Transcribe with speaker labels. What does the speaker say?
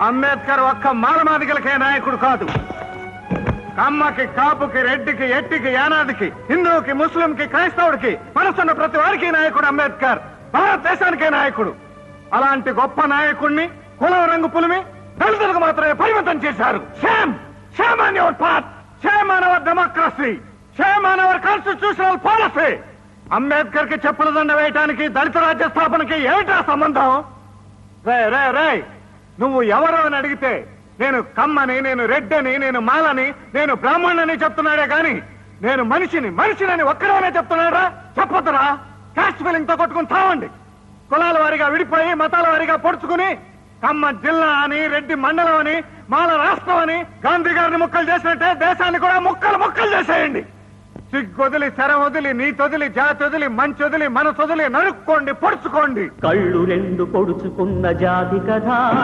Speaker 1: అంబేద్కర్ ఒక్క మాలమాదిగలకే నాయకుడు కాదు. కమ్మకి కాపుకి రెడ్డికి ఎట్టికి యానాదికి హిందువుకి ముస్లింకి క్రైస్తవుడికి మనసున్న ప్రతి వారికి నాయకుడు అంబేద్కర్. భారతదేశానికే నాయకుడు. అలాంటి గొప్ప నాయకుడిని కులం రంగు పులిమి దళితులకు మాత్రమే పరిమితం చేశారు. Shame shame on your part shame on our democracy shame on our constitutional policy అంబేద్కర్కి చెప్పుల దండ వేయటానికి దళిత రాజ్య స్థాపనకి ఏమిటా సంబంధం? రే రే రే నువ్వు ఎవరు అని అడిగితే నేను కమ్మని నేను రెడ్డని నేను మాలని నేను బ్రాహ్మణని చెప్తున్నాడే గాని నేను మనిషిని మనిషిని ఒక్కడనే చెప్తున్నాడా చెప్పొద్దురా. క్యాస్ట్ ఫీలింగ్తో కొట్టుకుని తావండి. కులాల వారిగా విడిపోయి మతాల వారిగా పొడుచుకుని కమ్మ జిల్లా అని రెడ్డి మండలం అని మాల రాష్ట్రం అని గాంధీ గారిని ముక్కలు చేసినట్టే దేశాన్ని కూడా ముక్కలు ముక్కలు చేసేయండి. సిగ్గొదిలి శర వదిలి నీతొదిలి జాతి వదిలి మంచి వదిలి మనసొదిలి నరుక్కోండి పొడుచుకోండి.
Speaker 2: కళ్ళు రెండు పొడుచుకున్న జాతి కథ.